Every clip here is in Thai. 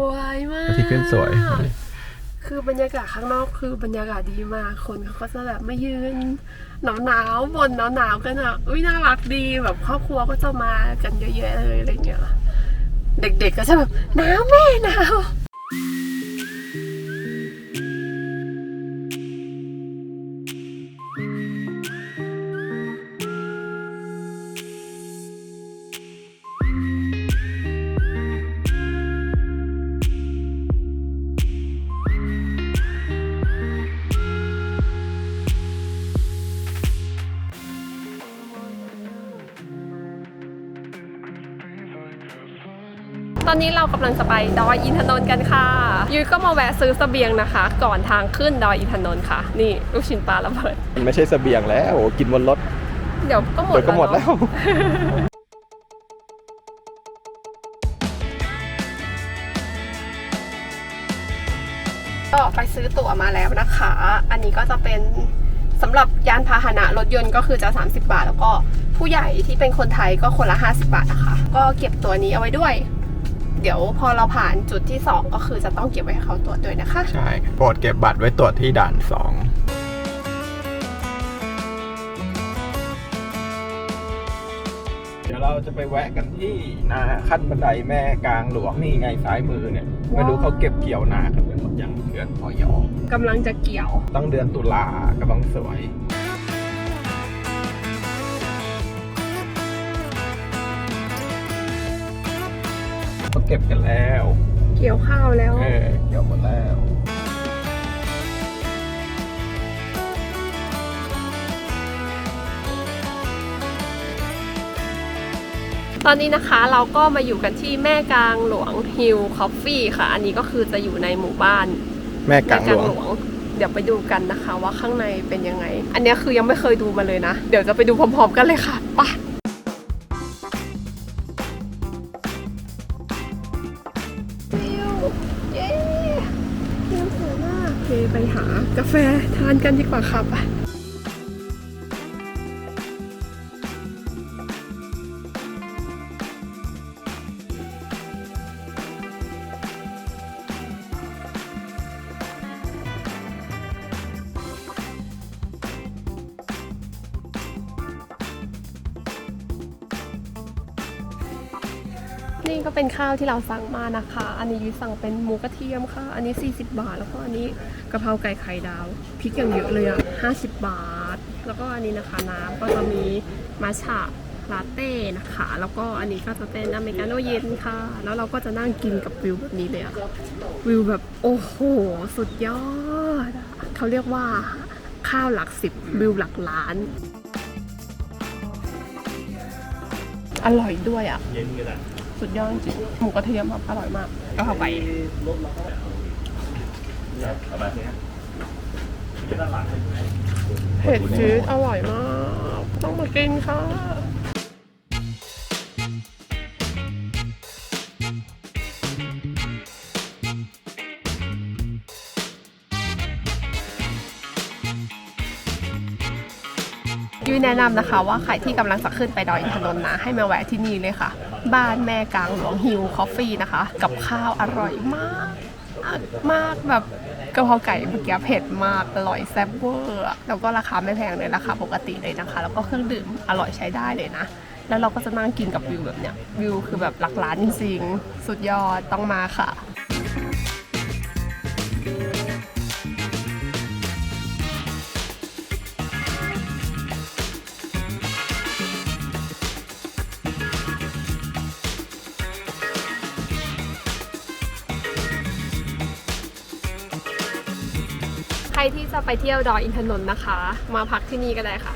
สวยมากอาทิตย์ขึ้นสวย คือบรรยากาศข้างนอกคือบรรยากาศดีมาก คนเขาก็จะแบบมายืนหนาวหนาวๆบนหนาวหนาวๆกันอะอุ้ยน่ารักดีแบบครอบครัวก็จะมากันเยอะแยะเลยอะไรเงี้ย เด็กๆก็จะแบบหนาวแม่หนาว อนนี้เรากำลังจะไปดอยอินทนนท์กันค่ะ ยุ้ยก็มาแวะซื้อเสบียงนะคะ ก่อนทางขึ้นดอยอินทนนท์ค่ะ นี่ลูกชิ้นปลาระเบิดมันไม่ใช่เสบียงแล้วโอ้กินบนรถ เดี๋ยวก็หมดเดี๋ยวก็หมดแล้วเนอะก็ไปซื้อตั๋วมาแล้วนะคะ อันนี้ก็จะเป็นสำหรับยานพาหนะรถยนต์ก็คือจะ 30 บาท แล้วก็ผู้ใหญ่ที่เป็นคนไทยก็คนละ 50 บาทนะคะ ก็เก็บตัวนี้เอาไว้ด้วย เดี๋ยวพอเราผ่านจุดที่ 2 ก็คือจะต้องเก็บไว้ให้เขาตรวจด้วยนะคะ ใช่โปรดเก็บบัตรไว้ตรวจที่ด่านสองเดี๋ยวเราจะไปแวะกันที่นาขั้นบันไดแม่กลางหลวงนี่ไงซ้ายมือเนี่ยไม่รู้เขาเก็บเกี่ยวนากันเป็นหมดยังเดือนพอยอกำลังจะเกี่ยวต้องเดือนตุลากำลังสวย ก็บกันแล้ว เกี่ยวข้าวแล้ว เออ เกี่ยวหมดแล้วตอนนี้นะคะเราก็มาอยู่กันที่แม่กลางหลวงฮิลคอฟฟี่ค่ะ อันนี้ก็คือจะอยู่ในหมู่บ้าน แม่กแม่ลางกหลลางวงหลวง เดี๋ยวไปดูกันนะคะว่าข้างในเป็นยังไง อันนี้คือยังไม่เคยดูมาเลยนะ เดี๋ยวจะไปดูพร้อมๆกันเลยค่ะไป ไปหากาแฟทานกันดีกว่าค่ะไป ข้าวที่เราสั่งมานะคะ อันนี้ยุ้ยสั่งเป็นหมูกระเทียมค่ะ อันนี้ 40 บาท แล้วก็อันนี้กะเพราไก่ไข่ดาวพริกอย่างเยอะเลยอะ50 บาท แล้วก็อันนี้นะคะน้ำก็จะมีมาชาลาเต้นะคะ แล้วก็อันนี้ก็จะเป็นอเมริกาโน่เย็นค่ะ แล้วเราก็จะนั่งกินกับวิวแบบนี้เลยอะวิวแบบโอ้โห สุดยอด เขาเรียกว่าข้าวหลักสิบวิวหลักล้าน อร่อยด้วยอะ สุดยอดจริงหมูกระเทียมแบบอร่อยมากก็เข้าไปเผ็ดจืดอร่อยมาก ต้องมากินค่ะ ยุ้ยแนะนำนะคะ ว่าใครที่กำลังจะขึ้นไปดอยอินทนนท์นะ ให้มาแวะที่นี่เลยค่ะ บ้านแม่กลางหลวงฮิวคอฟฟี่นะคะ กับข้าวอร่อยมากมากแบบกะเพราไก่เมื่อกี้เผ็ดมากอร่อยแซ่บเวอร์แล้วก็ราคาไม่แพงเลยราคาปกติเลยนะคะ แล้วก็เครื่องดื่มอร่อยใช้ได้เลยนะแล้วเราก็จะนั่งกินกับวิวแบบเนี้ยวิวคือแบบหลักล้านจริงๆสุดยอดต้องมาค่ะ ไปเที่ยวดอยอินทนนท์นะคะ มาพักที่นี่ก็ได้ค่ะ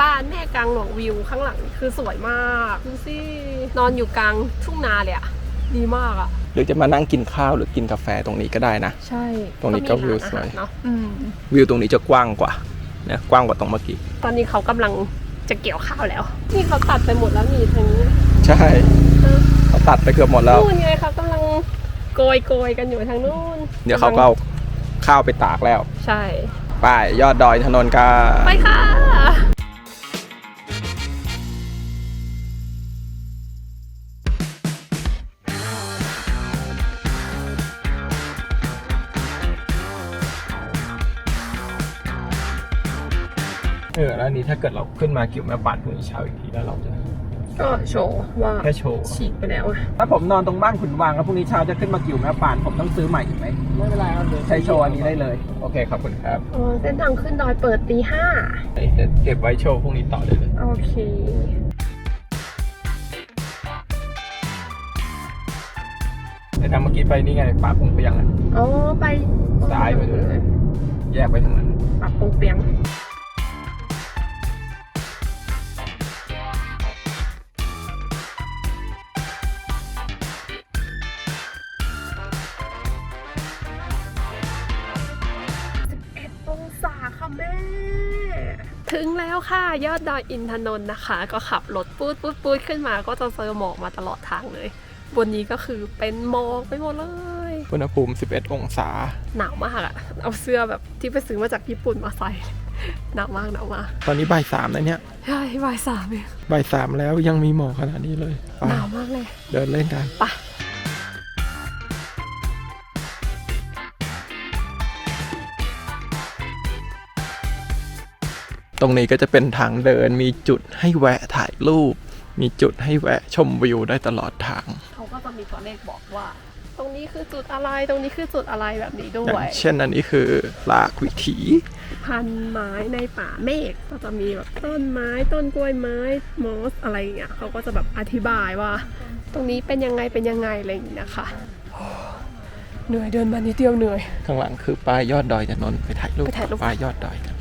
บ้านแม่กลางหลวงวิวข้างหลังคือสวยมากดูสินอนอยู่กลางทุ่งนาเลยอะดีมากอะหรือจะมานั่งกินข้าวหรือกินกาแฟตรงนี้ก็ได้นะ ใช่ตรงนี้ก็มีวิวร้านอาสวยหารเนาะอืมวิวตรงนี้จะกว้างกว่านะกว้างกว่าตรงเมื่อกี้ ตอนนี้เขากำลังจะเกี่ยวข้าวแล้วนี่เขาตัดไปหมดแล้วนี่ทางนี้ใช่เออเขาตัดไปเกือบหมดแล้วนู่นไงเขากำลังโกยโกยกันอยู่ทางนู้น เดี๋ยวเขาก็เอาข้าวไปตากแล้ว ใช่ ไปยอดดอยถนนค่ะไปค่ะ เออแล้วนี้ถ้าเกิดเราขึ้นมากิ่วแม่ปัดพรุ่เช้าอีกทีแล้วเราจะ ก็โชว์ว่าแค่โชว์ ฉีกไปแล้วอะถ้าผมนอนตรงบ้านขุนวางแล้วพรุ่งนี้เช้าจะขึ้นมากิวแม่ปานผมต้องซื้อใหม่อีกไหมไม่เป็นไรครับใช้โชว์อันนี้ได้เลย โอเคขอบคุณครับอ๋อเส้นทางขึ้นดอยเปิดตีห้าเดี๋ยวเก็บไว้โชว์พรุ่งนี้ต่อได้เลย โอเค แต่ทางเมื่อกี้ไปนี่ไงป่าพงเปียงอะอ๋อไปซ้ายไปเลย แยกไปทางนั้น ปรับปรุงเปียง ถึงแล้วค่ะ ยอดดอยอินทนนท์นะคะ ก็ขับรถปูดปูดปูดขึ้นมา ก็จะเจอหมอกมาตลอดทางเลย บนนี้ก็คือเป็นหมอกไปหมดเลยอุณหภูมิ 11 องศา หนาวมากอะเอาเสื้อแบบที่ไปซื้อมาจากญี่ปุ่นมาใส่หนาวมากหนาวมากตอนนี้บ่ายสามแล้วเนี่ยใช่บ่ายสามเองบ่ายสามแล้วยังมีหมอกขนาดนี้เลยไปหนาวมากเลย เดินเล่นกันไป รงนี้ก็จะเป็นทางเดิน มีจุดให้แวะถ่ายรูป มีจุดให้แวะชมวิวได้ตลอดทาง เขาก็จะมีตัวเลขบอกว่า ตรงนี้คือจุดอะไร ตรงนี้คือจุดอะไรแบบนี้ด้อย่าวงยเช่นอันนี้คือลากวิถีพันไม้ในป่าเมฆก็จะมีแบบต้นไม้ต้นกล้วยไม้มอสอะไรอย่างเงี้ยเขาก็จะแบบอธิบายว่า ตรงนี้เป็นยังไงเป็นยังไงอะไรอย่างเงี้ยค่ะโอ้เหนื่อยเดินมานิดเดียวเหนื่อย ข้างหลังคือป้ายยอดดอยจะนนท์ไปถ่ายรูปไปถ่ายรูป ป้ายยอดดอยกัน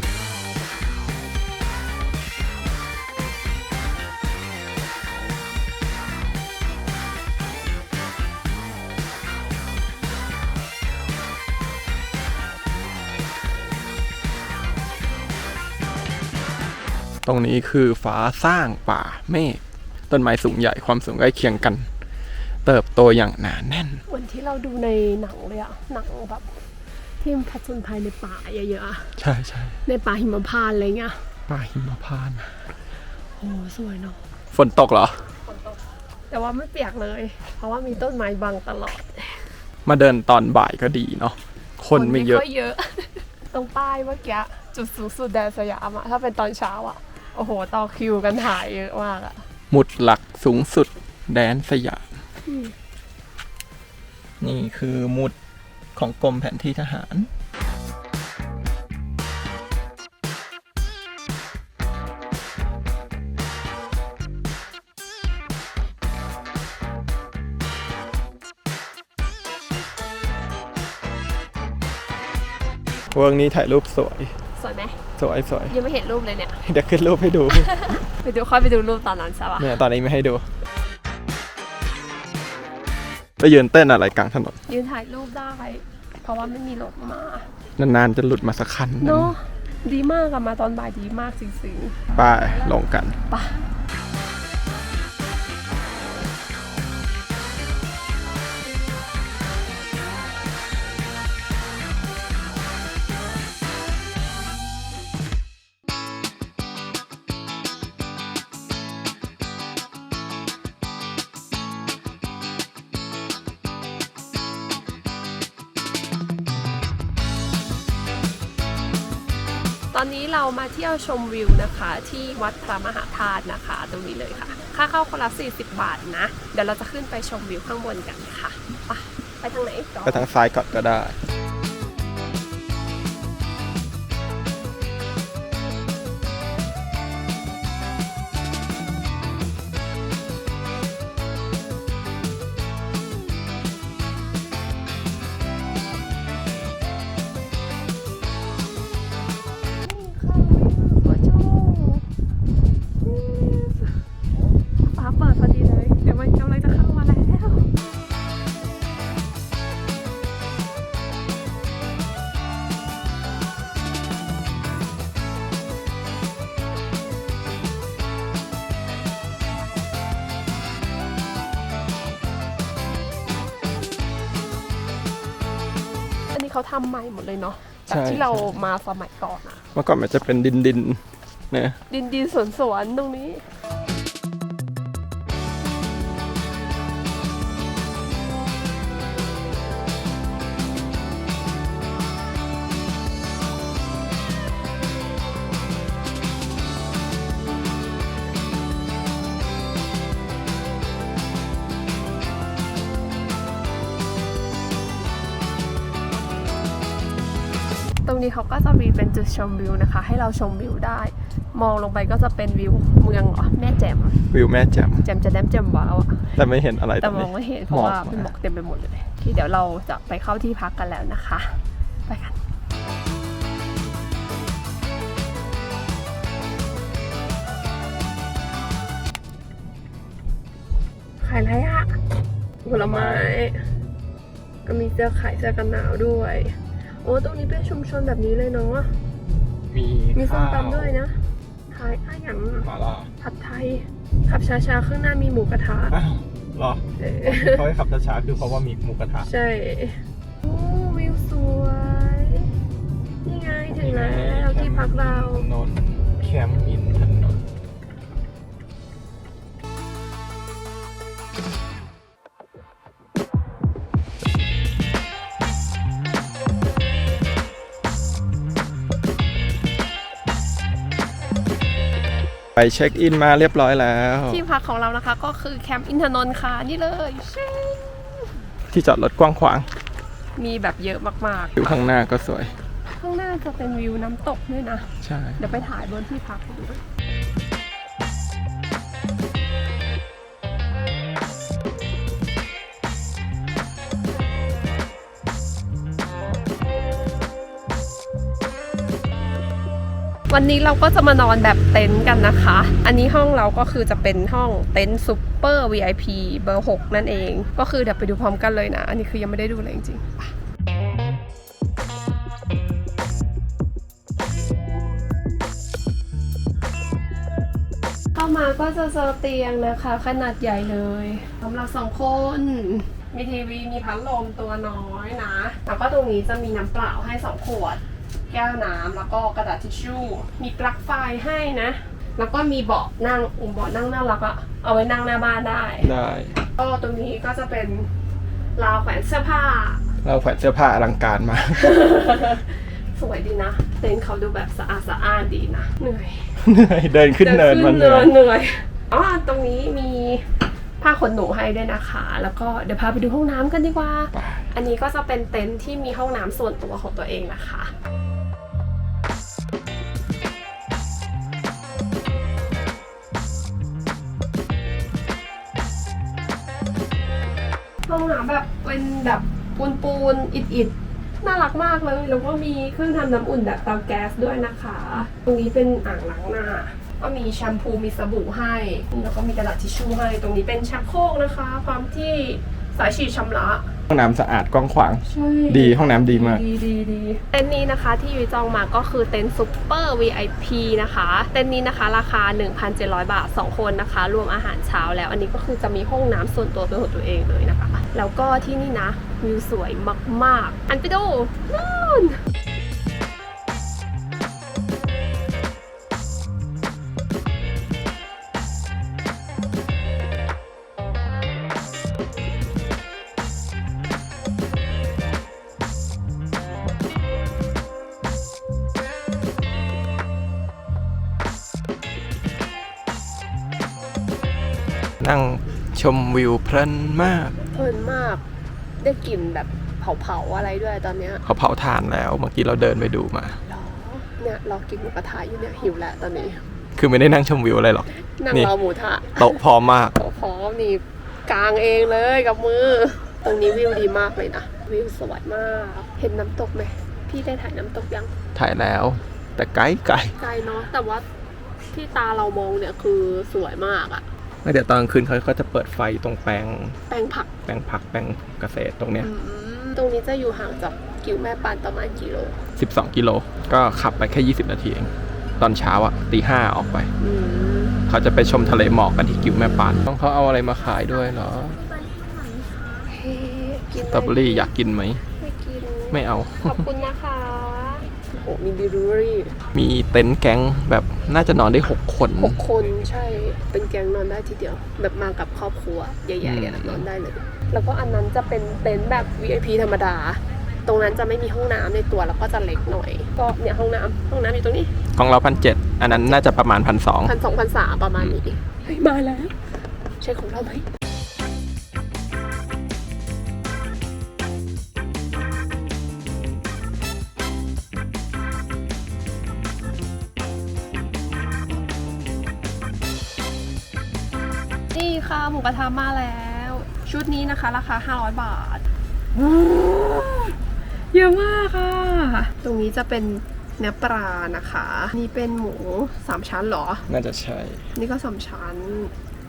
ตรงนี้คือฟ้าสร้างป่าเมฆต้นไม้สูงใหญ่ความสูงใกล้เคียงกัน เติบโตอย่างหนาแน่น เหมือนที่เราดูในหนังเลยอะหนังแบบที่มันผจญภัยในป่าเยอะๆอะใช่ใช่ในป่าหิมพานต์อะไรเงี้ยป่าหิมพานต์โอ้สวยเนาะฝนตกเหรอ แต่ว่าไม่เปียกเลย เพราะว่ามีต้นไม้บังตลอด มาเดินตอนบ่ายก็ดีเนาะคนไม่เยอะ ค่อยเยอะ ตรงป้ายเมื่อกี้จุดสูงสุดแดนสยามอะถ้าเป็นตอนเช้าอะ โอ้โห ต่อคิวกันถ่ายเยอะมากอะหมุดหลักสูงสุดแดนสยามอืมนี่คือหมุดของกรมแผนที่ทหาร เวิร์กนี้ถ่ายรูปสวย สวยไหมสวยสวยยังไม่เห็นรูปเลยเนี่ย เดี๋ยวขึ้นรูปให้ดู ไปดูค่อยไปดูรูปตอนนั้นใช่ปะเนี่ยตอนนี้ไม่ให้ดูไปยืนเต้นอะไรกลางถนน ยืนถ่ายรูปได้ เพราะว่าไม่มีรถมา นานๆจะหลุดมาสักคันหนึ่งเนาะดีมากอะมาตอนบ่ายดีมากจริงไปลงกันๆป อนนี้เรามาเที่ยวชมวิวนะคะ ที่วัดพระมหาธาตุนะคะ ตรงนี้เลยค่ะ ค่าเข้าคนละ 40 บาทนะ เดี๋ยวเราจะขึ้นไปชมวิวข้างบนกันค่ะ ไปไปทางไหนต่อ ไปทางซ้ายก่อนก็ได้ เขาทำใหม่หมดเลยเนาะจากใช่ที่เรามาสมัยก่อนอะเมื่อก่อนมันจะเป็นดินดินๆเนี่ยดินดินสวนสวนๆตรงนี้ รงนี้เขาก็จะมีเป็นจุดชมวิวนะคะ ให้เราชมวิวได้ มองลงไปก็จะเป็นวิวเมืองเหรอแม่แจ่มวิวแม่แจ่มแจ่มจะแดมแจ่มว้าวอะแต่ไม่เห็นอะไรแต่ตรงมอนี้งไม่เห็นเพราะว่าหมอกเป็นหมอกเต็มไปหมดเลยที่เดี๋ยวเราจะไปเข้าที่พักกันแล้วนะคะ ไปกันขายอะไรอะผลไม้ก็มีเสื้อขายเสื้อกันหนาวด้วย โอ้ตรงนี้เป็นชุมชนแบบนี้เลยเนาะ มีมีส้มข้าวตำด้วยนะขายอะอย่างมาล่าผัดไทย ขับช้าๆข้างหน้ามีหมูกระทะอ้าวเหรอเออเขาให้ขับช้าๆคือเพราะว่ามีหมูกระทะ ใช่ โอ้วิวสวย นี่ไงถึงแล้วที่พักเราถนนแคมป์อินถนน ไปเช็คอินมาเรียบร้อยแล้ว ที่พักของเรานะคะก็คือแคมป์อินทนนท์ค่ะนี่เลยชิที่จอดรถกว้างขวางมีแบบเยอะมากอยู่ข้างหน้าก็สวยๆข้างหน้าจะเป็นวิวน้ำตกด้วยนะ ใช่ เดี๋ยวไปถ่ายบนที่พักให้ดู วันนี้เราก็จะมานอนแบบเต็นท์กันนะคะ อันนี้ห้องเราก็คือจะเป็นห้องเต็นท์ซูเปอร์ VIP เบอร์ 6 นั่นเอง ก็คือเดี๋ยวไปดูพร้อมกันเลยนะ อันนี้คือยังไม่ได้ดูเลยจริงๆเข้ามาก็จะเจอเตียงนะคะ ขนาดใหญ่เลยสำหรับสองคน มีทีวีมีพัดลมตัวน้อยนะ แล้วก็ตรงนี้จะมีน้ำเปล่าให้สองขวด แก้วน้ำแล้วก็กระดาษทิชชู่ มีปลั๊กไฟให้นะ แล้วก็มีเบาะนั่งอุ้มเบาะนั่งน่ารักอะเอาไว้นั่งหน้าบ้านได้ ได้ก็ตรงนี้ก็จะเป็นราวแขวนเสื้อผ้า เราแขวนเสื้อผ้าอลังการมาก สวยดีนะ เต็นท์เขาดูแบบสะอาดสะอ้านดีนะเหนื่อยเหนื่อยเดินขึ้นเนินมันเหเนินื่อยนเหนื่อยอ๋อตรงนี้มีผ้าขนหนูให้ด้วยนะคะ แล้วก็เดี๋ยวพาไปดูห้องน้ำกันดีกว่า ไปอันนี้ก็จะเป็นเต็นท์ที่มีห้องน้ำส่วนตัวของตัวเองนะคะ ห้องน้ำแบบเป็นแบบปูนปูนๆอิดๆน่ารักมากเลย แล้วก็มีเครื่องทำน้ำอุ่นแบบเตาแก๊สด้วยนะคะ ตรงนี้เป็นอ่างล้างหน้า ก็มีแชมพูมีสบู่ให้ แล้วก็มีกระดาษทิชชู่ให้ ตรงนี้เป็นชักโครกนะคะ พร้อมที่สายฉีดชำระห้องน้ำสะอาดกว้างขวาง ใช่ดีห้องน้ำดีมาก ดีดีดีเต็นท์นี้นะคะที่ยุ้ยจองมาก็คือเต็นท์ซุปเปอร์ VIP นะคะ เต็นท์นี้นะคะราคา 1,700 บาท 2 คนนะคะ รวมอาหารเช้าแล้ว อันนี้ก็คือจะมีห้องน้ำส่วนตัวเป็นของตัวเองเลยนะคะ แล้วก็ที่นี่นะวิวสวยมากๆ อันไปดูนู่นนั่งชมวิวเพลินมาก เพลินมาก ได้กลิ่นแบบเผาๆอะไรด้วยตอนเนี้ยเขาเผาถ่านแล้ว เมื่อกี้เราเดินไปดูมารอเนี่ยรอกินหมูกระทะอยู่เนี่ยหิวแล้วตอนนี้ คือไม่ได้นั่งชมวิวอะไรหรอก นั่งนี่ รอหมูทะโต๊ะพร้อมมากโอ้โหนี่กลางเองเลยกับมือ ตรงนี้วิวดีมากเลยนะ วิวสวยมาก เห็นน้ำตกไหมพี่ได้ถ่ายน้ำตกยัง ถ่ายแล้ว แต่ไกลไกลไกลเนาะแต่ว่าที่ตาเรามองเนี่ยคือสวยมากอะ แล้วเดี๋ยวตอนกลางคืนเขาก็จะเปิดไฟตรงแปลงแปลงผักแปลงผักแปลงเกษตรตรงเนี้ยอืมตรงนี้จะอยู่ห่างจากกิวแม่ปานประมาณกิโล12 กิโล ก็ขับไปแค่ 20 นาทีเอง ตอนเช้าอะตีห้าออกไปอืมเขาจะไปชมทะเลหมอกกันที่กิวแม่ปาน ต้องเขาเอาอะไรมาขายด้วยเหรอเฮ้กินสตรอเบอรี่อยากกินไหมไม่กินไม่เอา ขอบคุณนะคะ โอ้มีบิรูรี่มีเต็นท์แก๊งแบบน่าจะนอนได้ 6 คน หกคนใช่เป็นแก๊งนอนได้ทีเดียว แบบมากับครอบครัวใหญ่ๆอะอืม นอนได้เลย แล้วก็อันนั้นจะเป็นเต็นท์แบบ VIP ธรรมดา ตรงนั้นจะไม่มีห้องน้ำในตัวแล้วก็จะเล็กหน่อย ก็เนี่ยห้องน้ำห้องน้ำอยู่ตรงนี้ของเราพันเจ็ดอันนั้นน่าจะประมาณพันสองพันสองพันสามประมาณนี้เฮ้ยมาแล้ว ใช่ของเราไหม นี่ค่ะหมูกระทะมาแล้ว ชุดนี้นะคะราคา 500 บาทเยอะมากค่ะ ตรงนี้จะเป็นเนื้อปลานะคะ นี่เป็นหมูสามชั้นเหรอ น่าจะใช่ นี่ก็สามชั้น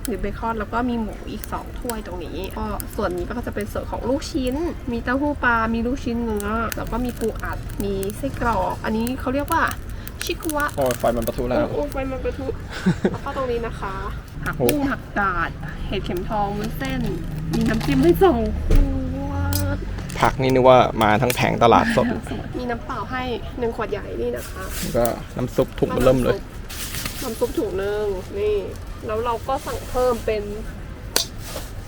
หรือเบคอนแล้วก็มีหมูอีก2ถ้วยตรงนี้ก็ส่วนนี้ก็จะเป็นส่วนของลูกชิ้น มีเต้าหู้ปลา มีลูกชิ้นเนื้อ แล้วก็มีปูอัด มีไส้กรอก อันนี้เขาเรียกว่า ชิคุวะโอ้ยไฟมันประทุแล้ว โอ้ไฟมันประทุแล้วก็ตรงนี้นะคะผักบุ้งผักกาด เห็ดเข็มทองวุ้นเส้น มีน้ำจิ้มให้สองขวดผักนี่นึกว่ามาทั้งแผงตลาดสด มีน้ำเปล่าให้หนึ่งขวดใหญ่นี่นะคะแล้วก็น้ำซุปถุงเริ่มเลย น้ำซุปถุงหนึ่งนี่ แล้วเราก็สั่งเพิ่มเป็น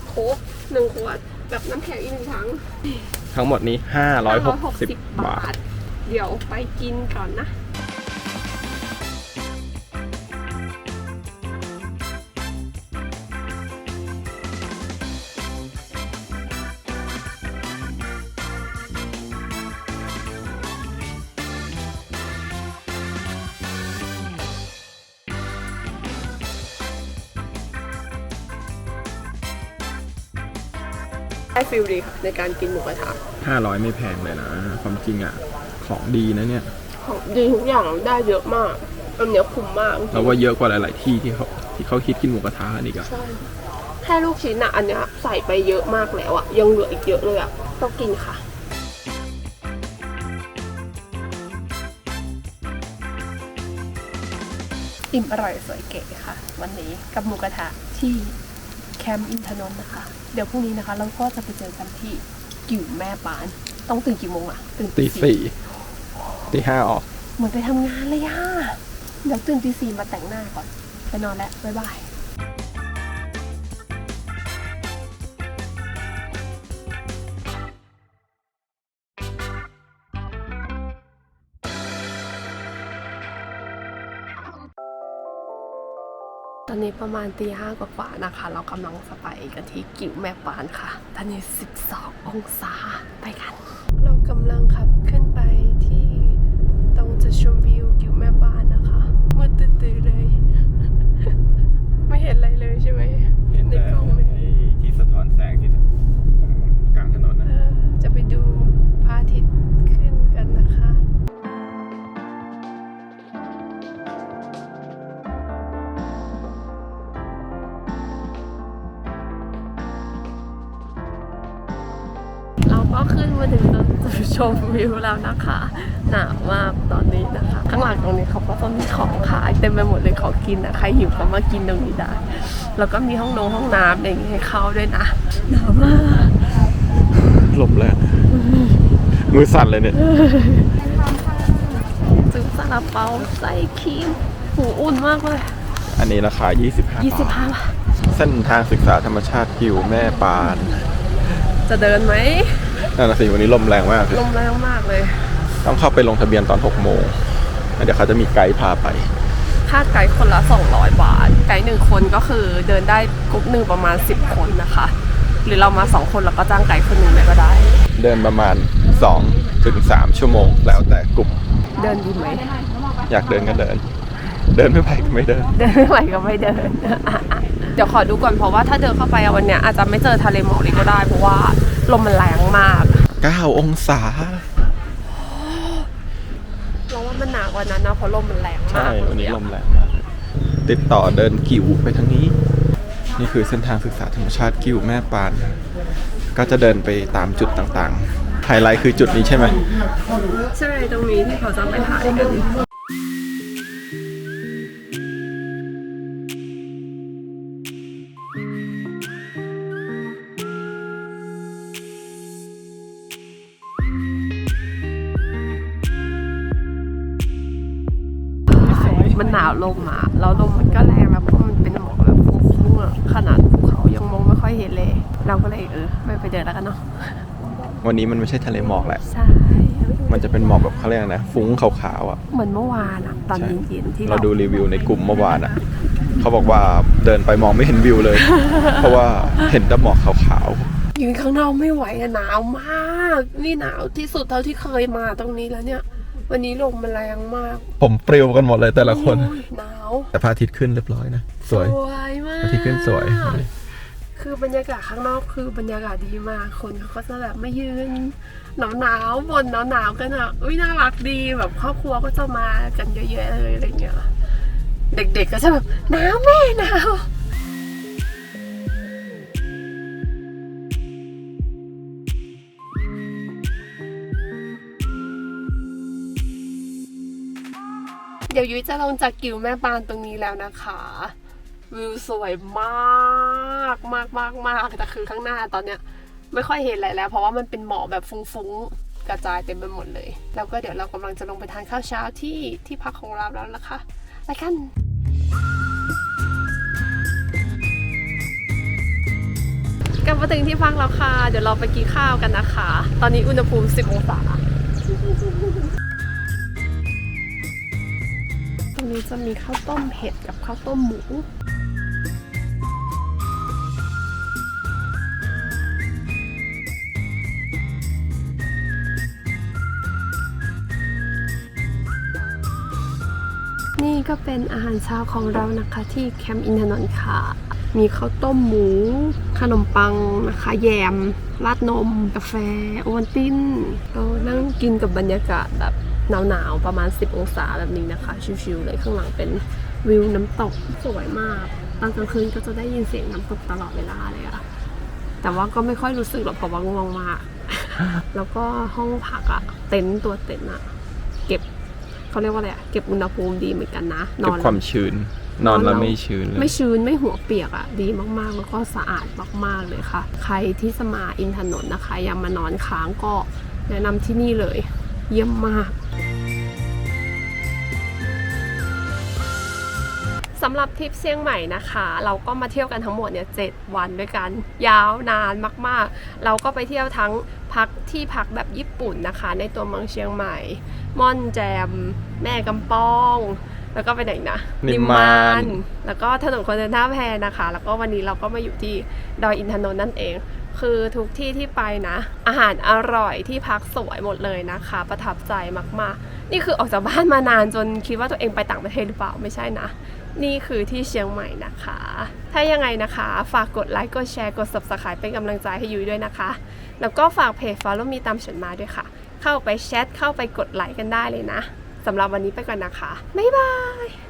โค้กหนึ่งขวดแบบน้ำแข็งอีกหนึ่งถังทั้งหมดนี้ 560 บาท เดี๋ยวไปกินก่อนนะ ฟิลดีค่ะในการกินหมูกระทะ500ไม่แพงเลยนะ ความจริงอะ ของดีนะเนี่ย ของดีทุกอย่างได้เยอะมากอันเนี้ยคุ้มมากเราว่าเยอะกว่าหลาย ๆ ที่ที่เขาที่เขาคิดกินหมูกระทะกันอีกอะใช่แค่ลูกชิ้นอะอันเนี้ยใส่ไปเยอะมากแล้วอะยังเหลืออีกเยอะเลยอะต้องกินค่ะอิ่มอร่อยสวยเก๋ค่ะ วันนี้กับหมูกระทะที่ แคมป์อินทนนท์นะคะ เดี๋ยวพรุ่งนี้นะคะ เราก็จะไปเจอกันที่กิ่วแม่ปาน ต้องตื่นกี่โมงอะตื่นตีสี่ตีห้าออก เหมือนไปทำงานเลยอะเดี๋ยวตื่นตีสี่มาแต่งหน้าก่อน ไปนอนแล้ว บ๊ายบาย ตอนนี้ประมาณตีห้ากว่าๆนะคะ เรากำลังจะไปกันที่กิ่วแม่ปานค่ะ ตอนนี้ 12 องศาไปกัน เรากำลังขับขึ้นไปที่ตรงจะชมวิวกิ่วแม่ปานนะคะมืดตื่นๆเลย ไม่เห็นอะไรเลยใช่ไหมในกล้องเลยที่สะท้อนแสงที่กลางถนนเอนะอจะไปดูพระอาทิตย์ ชมวิวแล้วนะคะหนาวมากตอนนี้นะคะ ข้างหลังตรงนี้เขาก็ต้องมีของขายเต็มไปหมดเลยของกินนะใครหิวก็มากินตรงนี้ได้ แล้วก็มีห้องนงห้องน้ำอะไรอย่างเงี้ยให้เข้าด้วยนะหนาวมากลมแรงมือสั่นเลยเนี่ยซื้อซาลาเปาใส่ครีมหูอุ่นมากเลย อันนี้ราคา 25 บาท25บาทเส้นทางศึกษาธรรมชาติกิวแม่ปาน จะเดินไหม นั่นนะสิวันนี้ลมแรงมากเลยลมแรงมากเลย ต้องเข้าไปลงทะเบียนตอน6โมงแล้วเดี๋ยวเขาจะมีไกด์พาไป ค่าไกด์คนละ 200 บาท ไกด์หนึ่งคนก็คือเดินได้กรุ๊ปหนึ่งประมาณ 10 คนนะคะ หรือเรามา 2 คนเราก็จ้างไกด์คนหนึ่งเลยก็ได้ เดินประมาณ2ถึง3ชั่วโมงแล้วแต่กลุ่ม เดินดีไหม อยากเดินก็เดิน เดินไม่ไปก็ไม่เดิน เดินไม่ไหวก็ไม่เดิน เดี๋ยวขอดูก่อนเพราะว่าถ้าเดินเข้าไปอะวันเนี้ยอาจจะไม่เจอทะเลหมอกเลยก็ได้ เพราะว่าลมมันแรงมาก9องศาเราว่ามันหนากกว่านั้นนะเพราะลมมันแรงมากใช่วันนี้เยอะลมแรงมากติดต่อเดินกิวไปทางนี้ นี่คือเส้นทางศึกษาธรรมชาติกิวแม่ปาน ก็จะเดินไปตามจุดต่างๆไฮไลท์คือจุดนี้ใช่ไหมใช่ตรงนี้ที่เขาจะไปถ่ายกัน มันหนาวลมอะแล้วลมมันก็แรงแล้วก็มันเป็นหมอกแบบฟุ้งๆอะขนาดภูเขายังมองไม่ค่อยเห็นเลย เราก็เลยเออไม่ไปเดินแล้วกันเนาะวันนี้มันไม่ใช่ทะเลหมอกแหละ ใช่ มันจะเป็นหมอกแบบเขาเรียกอะไรนะฟุ้งขาวๆอะ เหมือนเมื่อวานอะตอนใช่เย็นๆที่เราดูรีวิวในกลุ่มเมื่อวานอะเขาบอกว่าเดินไปมองไม่เห็นวิวเลย เพราะว่าเห็นแต่หมอกขาวยืนข้างนอกไม่ไหวอะหนาวมาก นี่หนาวที่สุดเท่าที่เคยมาตรงนี้แล้วเนี่ย วันนี้ลมมันแรงมากๆผมปลิวกันหมดเลยแต่ละคน โอ้ยหนาวแต่พระอาทิตย์ขึ้นเรียบร้อยนะ สวยสวยมากพระอาทิตย์ขึ้นสวย คือบรรยากาศข้างนอกคือบรรยากาศดีมาก คนเขาก็จะแบบไม่ยืนหนาวหนาวๆบนหนาวหนาวๆกันอะอุ้ยน่ารักดีแบบครอบครัวก็จะมากันเยอะๆเลยอะไรเงี้ย เด็กๆก็จะแบบหนาวแม่หนาว ดี๋ยวยุ้ยจะลงจากกิวแม่ปานตรงนี้แล้วนะคะ วิวสวยมากมากมากมากแต่คือข้างหน้าตอนเนี้ย ไม่ค่อยเห็นอะไรแล้ว เพราะว่ามันเป็นหมอกแบบฟุ้งๆกระจายเต็มไปหมดเลย แล้วก็เดี๋ยวเรากำลังจะลงไปทานข้าวเช้าที่ที่พักของเราแล้วล่ะคะไปกันกลับมาถึงที่พักแล้วค่ะ เดี๋ยวเราไปกินข้าวกันนะคะ ตอนนี้อุณหภูมิ 10 องศา นี้จะมีข้าวต้มเห็ดกับข้าวต้มหมูนี่ก็เป็นอาหารเช้าของเรานะคะที่แคมป์อินทนนท์ค่ะ มีข้าวต้มหมู ขนมปังนะคะ แยม ราดนม กาแฟ โอวัลตินเรานั่งกินกับบรรยากาศแบบ หนาวๆประมาณ 10 องศาแบบนี้นะคะ ชิวๆเลยข้างหลังเป็นวิวน้ำตกสวยมากตอนกลางคืนก็จะได้ยินเสียงน้ำตกตลอดเวลาเลยอะแต่ว่าก็ไม่ค่อยรู้สึกหรอกเพราะว่าง่วงมากแล้วก็ห้องพักอะเต็นท์ตัวเต็นท์อะเก็บเขาเรียกว่าอะไรอะเก็บอุณหภูมิดีเหมือนกันนะนเก็บอนความชื้น นอนแล้วไม่ชื้นเลยไม่ชื้นไม่หัวเปียกอะ่ะดีมากๆ แล้วก็สะอาดมากๆเลยค่ะ ใครที่สมาอินถนนนะคะอยากมานอนค้างก็แนะนำที่นี่เลย เยี่ยมมากสำหรับทริปเชียงใหม่นะคะ เราก็มาเที่ยวกันทั้งหมดเนี่ยเจ็ดวันด้วยกัน ยาวนานมากๆ เราก็ไปเที่ยวทั้งพักที่พักแบบญี่ปุ่นนะคะ ในตัวเมืองเชียงใหม่ ม่อนแจม แม่กำปอง แล้วก็ไปไหนนะนิมมาน แล้วก็ถนนคนเดินท่าแพนะคะ แล้วก็วันนี้เราก็มาอยู่ที่ดอยอินทนนท์นั่นเอง คือทุกที่ที่ไปนะ อาหารอร่อยที่พักสวยหมดเลยนะคะ ประทับใจมากๆ นี่คือออกจากบ้านมานานจนคิดว่าตัวเองไปต่างประเทศหรือเปล่าไม่ใช่นะนี่คือที่เชียงใหม่นะคะ ถ้ายังไงนะคะ ฝากกดไลค์ กดแชร์ กด subscribe เป็นกำลังใจให้ยุ้ยด้วยนะคะ แล้วก็ฝากเพจ follow me ตามฉันมาด้วยค่ะ เข้าไปแชท เข้าไปกดไลค์กันได้เลยนะ สำหรับวันนี้ไปก่อนนะคะ บ๊ายบาย